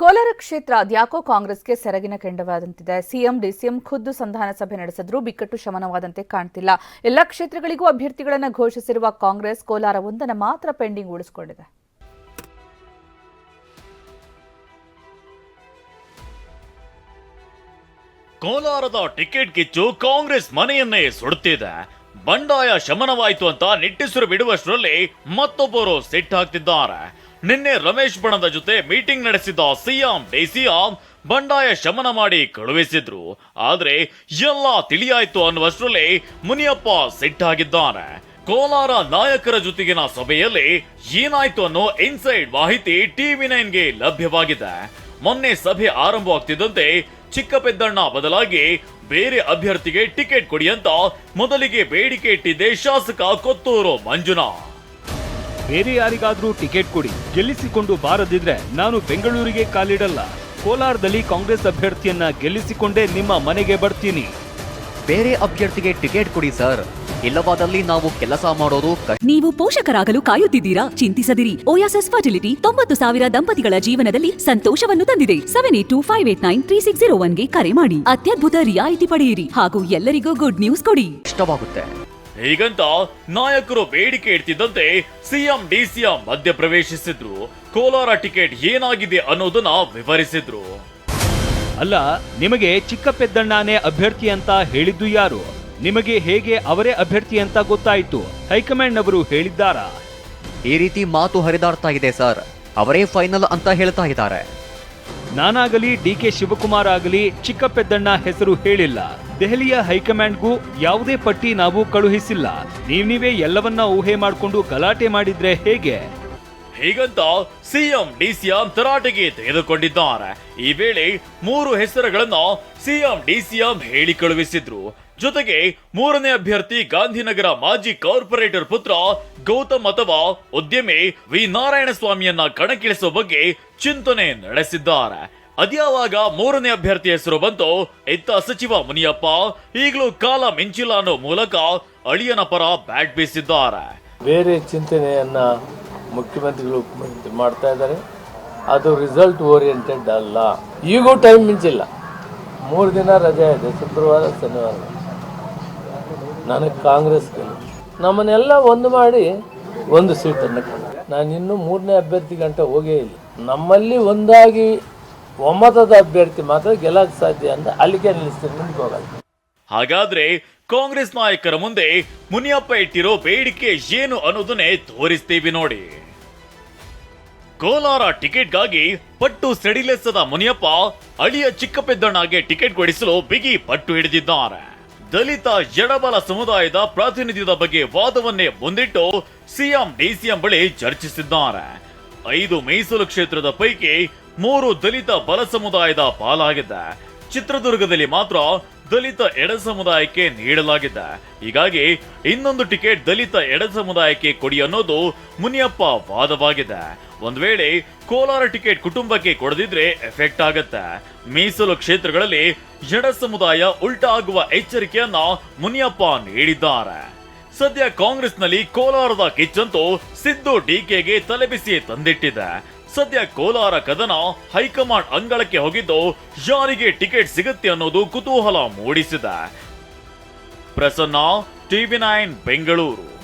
ಕೋಲಾರ ಕ್ಷೇತ್ರ ಅದ್ಯಾಕೋ ಕಾಂಗ್ರೆಸ್ಗೆ ಸೆರಗಿನ ಕೆಂಡವಾದಂತಿದೆ. ಸಿಎಂ, ಡಿಸಿಎಂ ಖುದ್ದು ಸಂಧಾನ ಸಭೆ ನಡೆಸಿದ್ರೂ ಬಿಕ್ಕಟ್ಟು ಶಮನವಾದಂತೆ ಕಾಣ್ತಿಲ್ಲ. ಎಲ್ಲ ಕ್ಷೇತ್ರಗಳಿಗೂ ಅಭ್ಯರ್ಥಿಗಳನ್ನು ಘೋಷಿಸಿರುವ ಕಾಂಗ್ರೆಸ್ ಕೋಲಾರ ಒಂದನ್ನು ಮಾತ್ರ ಪೆಂಡಿಂಗ್ ಉಳಿಸಿಕೊಂಡಿದೆ. ಕೋಲಾರದ ಟಿಕೆಟ್ ಕಿಚ್ಚು ಕಾಂಗ್ರೆಸ್ ಮನೆಯನ್ನೇ ಸುಡುತ್ತಿದೆ ಬಂಡಾಯ ಶಮನವಾಯಿತು ಅಂತ ನಿಟ್ಟುಸಿರು ಬಿಡುವಷ್ಟರಲ್ಲಿ ಮತ್ತೊಬ್ಬರು ಸಿಟ್ಟು ಹಾಕ್ತಿದ್ದಾರೆ. ನಿನ್ನೆ ರಮೇಶ್ ಬಣದ ಜೊತೆ ಮೀಟಿಂಗ್ ನಡೆಸಿದ ಸಿಎಂ ಡಿಸಿಎಂ ಬಂಡಾಯ ಶಮನ ಮಾಡಿ ಕಳುಹಿಸಿದ್ರು. ಆದ್ರೆ ಎಲ್ಲ ತಿಳಿಯಾಯ್ತು ಅನ್ನುವಷ್ಟರಲ್ಲಿ ಮುನಿಯಪ್ಪ ಸಿಟ್ಟಾಗಿದ್ದಾರೆ ಕೋಲಾರ ನಾಯಕರ ಜೊತೆಗಿನ ಸಭೆಯಲ್ಲಿ ಏನಾಯ್ತು ಅನ್ನೋ ಇನ್ಸೈಡ್ ಮಾಹಿತಿ ಟಿವಿ ನೈನ್ಗೆ ಲಭ್ಯವಾಗಿದೆ. ಮೊನ್ನೆ ಸಭೆ ಆರಂಭವಾಗ್ತಿದ್ದಂತೆ ಚಿಕ್ಕಪೆದ್ದಣ್ಣ ಬದಲಾಗಿ ಬೇರೆ ಅಭ್ಯರ್ಥಿಗೆ ಟಿಕೆಟ್ ಕೊಡಿ ಅಂತ ಮೊದಲಿಗೆ ಬೇಡಿಕೆ ಇಟ್ಟಿದ್ದೆ ಶಾಸಕ ಕೊತ್ತೂರು ಮಂಜುನಾಥ್. ಬೇರೆ ಯಾರಿಗಾದ್ರೂ ಟಿಕೆಟ್ ಕೊಡಿ. ಗೆಲ್ಲಿಸಿಕೊಂಡು ಬಾರದಿದ್ರೆ ನಾನು ಬೆಂಗಳೂರಿಗೆ ಕಾಲಿಡಲ್ಲ. ಕೋಲಾರದಲ್ಲಿ ಕಾಂಗ್ರೆಸ್ ಅಭ್ಯರ್ಥಿಯನ್ನ ಗೆಲ್ಲಿಸಿಕೊಂಡೇ ನಿಮ್ಮ ಮನೆಗೆ ಬರ್ತೀನಿ. ಬೇರೆ ಅಭ್ಯರ್ಥಿಗೆ ಟಿಕೆಟ್ ಕೊಡಿ ಸರ್. ಇಲ್ಲವಾದಲ್ಲಿ ನಾವು ಕೆಲಸ ಮಾಡೋದು ನೀವು ಪೋಷಕರಾಗಲು ಕಾಯುತ್ತಿದ್ದೀರಾ? ಚಿಂತಿಸದಿರಿ. ಓಯಾಸಸ್ ಫರ್ಟಿಲಿಟಿ ತೊಂಬತ್ತು ಸಾವಿರ ದಂಪತಿಗಳ ಜೀವನದಲ್ಲಿ ಸಂತೋಷವನ್ನು ತಂದಿದೆ. Seven eight two five eight nine three six zero ಒನ್ಗೆ ಕರೆ ಮಾಡಿ. ಅತ್ಯದ್ಭುತ ರಿಯಾಯಿತಿ ಪಡೆಯಿರಿ ಹಾಗೂ ಎಲ್ಲರಿಗೂ ಗುಡ್ ನ್ಯೂಸ್ ಕೊಡಿ. ಇಷ್ಟವಾಗುತ್ತೆ. ಹೀಗಂತ ನಾಯಕರು ಬೇಡಿಕೆ ಇಡ್ತಿದ್ದಂತೆ ಸಿಎಂ ಡಿಸಿಎಂ ಮಧ್ಯ ಪ್ರವೇಶಿಸಿದ್ರು ಕೋಲಾರ ಟಿಕೆಟ್ ಏನಾಗಿದೆ ಅನ್ನೋದನ್ನ ವಿವರಿಸಿದ್ರು. ಅಲ್ಲ ನಿಮಗೆ ಚಿಕ್ಕ ಪೆದ್ದಣ್ಣನೇ ಅಭ್ಯರ್ಥಿ ಅಂತ ಹೇಳಿದ್ದು ಯಾರು? ನಿಮಗೆ ಹೇಗೆ ಅವರೇ ಅಭ್ಯರ್ಥಿ ಅಂತ ಗೊತ್ತಾಯಿತು? ಹೈಕಮಾಂಡ್ ಅವರು ಹೇಳಿದ್ದಾರಾ? ಈ ರೀತಿ ಮಾತು ಹರಿದಾಡ್ತಾ ಇದೆ ಸರ್. ಅವರೇ ಫೈನಲ್ ಅಂತ ಹೇಳ್ತಾ ಇದ್ದಾರೆ. ನಾನಾಗಲಿ ಡಿ ಕೆ ಶಿವಕುಮಾರ್ ಆಗಲಿ ಚಿಕ್ಕ ಪೆದ್ದಣ್ಣ ಹೆಸರು ಹೇಳಿಲ್ಲ. ದೆಹಲಿಯ ಹೈಕಮಾಂಡ್ಗೂ ಯಾವುದೇ ಪಟ್ಟಿ ನಾವು ಕಳುಹಿಸಿಲ್ಲ. ನೀವ್ ನೀವೇ ಎಲ್ಲವನ್ನ ಊಹೆ ಮಾಡಿಕೊಂಡು ಗಲಾಟೆ ಮಾಡಿದ್ರೆ ಹೇಗೆ? ಹೀಗಂತ ಸಿಎಂ, ಡಿಸಿಎಂ ತರಾಟೆಗೆ ತೆಗೆದುಕೊಂಡಿದ್ದಾರೆ. ಈ ವೇಳೆ ಮೂರು ಹೆಸರುಗಳನ್ನ ಸಿಎಂ, ಡಿಸಿಎಂ ಹೇಳಿ ಕಳುಹಿಸಿದ್ರು. ಜೊತೆಗೆ ಮೂರನೇ ಅಭ್ಯರ್ಥಿ ಗಾಂಧಿನಗರ ಮಾಜಿ ಕಾರ್ಪೊರೇಟರ್ ಪುತ್ರ ಗೌತಮ್ ಅಥವಾ ಉದ್ಯಮಿ ವಿ. ನಾರಾಯಣಸ್ವಾಮಿಯನ್ನ ಕಣಕ್ಕಿಳಿಸುವ ಬಗ್ಗೆ ಚಿಂತನೆ ನಡೆಸಿದ್ದಾರೆ. ಅದ್ಯಾವಾಗ ಮೂರನೇ ಅಭ್ಯರ್ಥಿ ಹೆಸರು ಬಂತು ಇತ್ತ ಸಚಿವ ಮುನಿಯಪ್ಪ, ಈಗಲೂ ಕಾಲ ಮಿಂಚಿಲ್ಲ ಅನ್ನೋ ಮೂಲಕ ಅಳಿಯನ ಪರ ಬ್ಯಾಟ್ ಬೀಸಿದ್ದಾರೆ. ಬೇರೆ ಚಿಂತನೆಯನ್ನ ಮುಖ್ಯಮಂತ್ರಿಗಳು ಮಾಡ್ತಾ ಇದ್ದಾರೆ. ಅದು ರಿಸಲ್ಟ್ ಓರಿಯೆಂಟೆಡ್ ಅಲ್ಲ. ಈಗೂ ಟೈಮ್ ಮಿಂಚಿಲ್ಲ. ಮೂರು ದಿನ ರಜೆ ಇದೆ, ಶುಕ್ರವಾರ, ಶನಿವಾರ. ನನಗೆ ಕಾಂಗ್ರೆಸ್ ನಮ್ಮನ್ನೆಲ್ಲ ಒಂದು ಮಾಡಿ ಒಂದು ಸೀಟನ್ನು ನಾನು ಇನ್ನೂ ಮೂರನೇ ಅಭ್ಯರ್ಥಿ ಗಂಟೆ ಹೋಗೇ ಇಲ್ಲ. ನಮ್ಮಲ್ಲಿ ಒಂದಾಗಿ ಒಮ್ಮತದ ಅಭ್ಯರ್ಥಿ ಮಾತ್ರ ಗೆಲ್ಲಕ್ಕೆ ಸಾಧ್ಯ ಅಂತ ಅಲ್ಲಿಗೆ ನಿಲ್ಲಿಸ್ತೀನಿ ಮುಂದೆ ಹೋಗಲ್ಲ ಹಾಗಾದ್ರೆ ಕಾಂಗ್ರೆಸ್ ನಾಯಕರ ಮುಂದೆ ಮುನಿಯಪ್ಪ ಇಟ್ಟಿರೋ ಬೇಡಿಕೆ ಏನು ಅನ್ನೋದನ್ನೇ ತೋರಿಸ್ತೀವಿ ನೋಡಿ. ಕೋಲಾರ ಟಿಕೆಟ್ಗಾಗಿ ಪಟ್ಟು ಸಡಿಲೆಸದ ಮುನಿಯಪ್ಪ ಅಳಿಯ ಚಿಕ್ಕಪೆದ್ದಣ್ಣಗೆ ಟಿಕೆಟ್ ಕೊಡಿಸಲು ಬಿಗಿ ಪಟ್ಟು ಹಿಡಿದಿದ್ದಾರೆ. ದಲಿತ ಎಡಬಲ ಸಮುದಾಯದ ಪ್ರಾತಿನಿಧ್ಯದ ಬಗ್ಗೆ ವಾದವನ್ನೇ ಮುಂದಿಟ್ಟು ಸಿಎಂ, ಡಿಸಿಎಂ ಬಳಿ ಚರ್ಚಿಸಿದ್ದಾರೆ. ಐದು ಮೈಸೂರು ಕ್ಷೇತ್ರದ ಪೈಕಿ ಮೂರು ದಲಿತ ಬಲ ಸಮುದಾಯದ ಪಾಲಾಗಿದೆ. ಚಿತ್ರದುರ್ಗದಲ್ಲಿ ಮಾತ್ರ ದಲಿತ ಎಡ ಸಮುದಾಯಕ್ಕೆ ನೀಡಲಾಗಿದೆ. ಹೀಗಾಗಿ ಇನ್ನೊಂದು ಟಿಕೆಟ್ ದಲಿತ ಎಡ ಸಮುದಾಯಕ್ಕೆ ಕೊಡಿ ಅನ್ನೋದು ಮುನಿಯಪ್ಪ ವಾದವಾಗಿದೆ. ಒಂದ್ ವೇಳೆ ಕೋಲಾರ ಟಿಕೆಟ್ ಕುಟುಂಬಕ್ಕೆ ಕೊಡದಿದ್ರೆ ಎಫೆಕ್ಟ್ ಆಗತ್ತೆ. ಮೀಸಲು ಕ್ಷೇತ್ರಗಳಲ್ಲಿ ಎಡ ಸಮುದಾಯ ಉಲ್ಟಾ ಆಗುವ ಎಚ್ಚರಿಕೆಯನ್ನ ಮುನಿಯಪ್ಪ ನೀಡಿದ್ದಾರೆ. ಸದ್ಯ ಕಾಂಗ್ರೆಸ್ನಲ್ಲಿ ಕೋಲಾರದ ಕಿಚ್ಚಂತೂ ಸಿದ್ದು ಡಿಕೆಗೆ ತಲೆಬಿಸಿ ತಂದಿಟ್ಟಿದೆ. ಸದ್ಯ ಕೋಲಾರ ಕದನ ಹೈಕಮಾಂಡ್ ಅಂಗಳಕ್ಕೆ ಹೋಗಿದ್ದು ಯಾರಿಗೆ ಟಿಕೆಟ್ ಸಿಗುತ್ತೆ ಅನ್ನೋದು ಕುತೂಹಲ ಮೂಡಿಸಿದೆ. Prasanna TV nine, Bengaluru.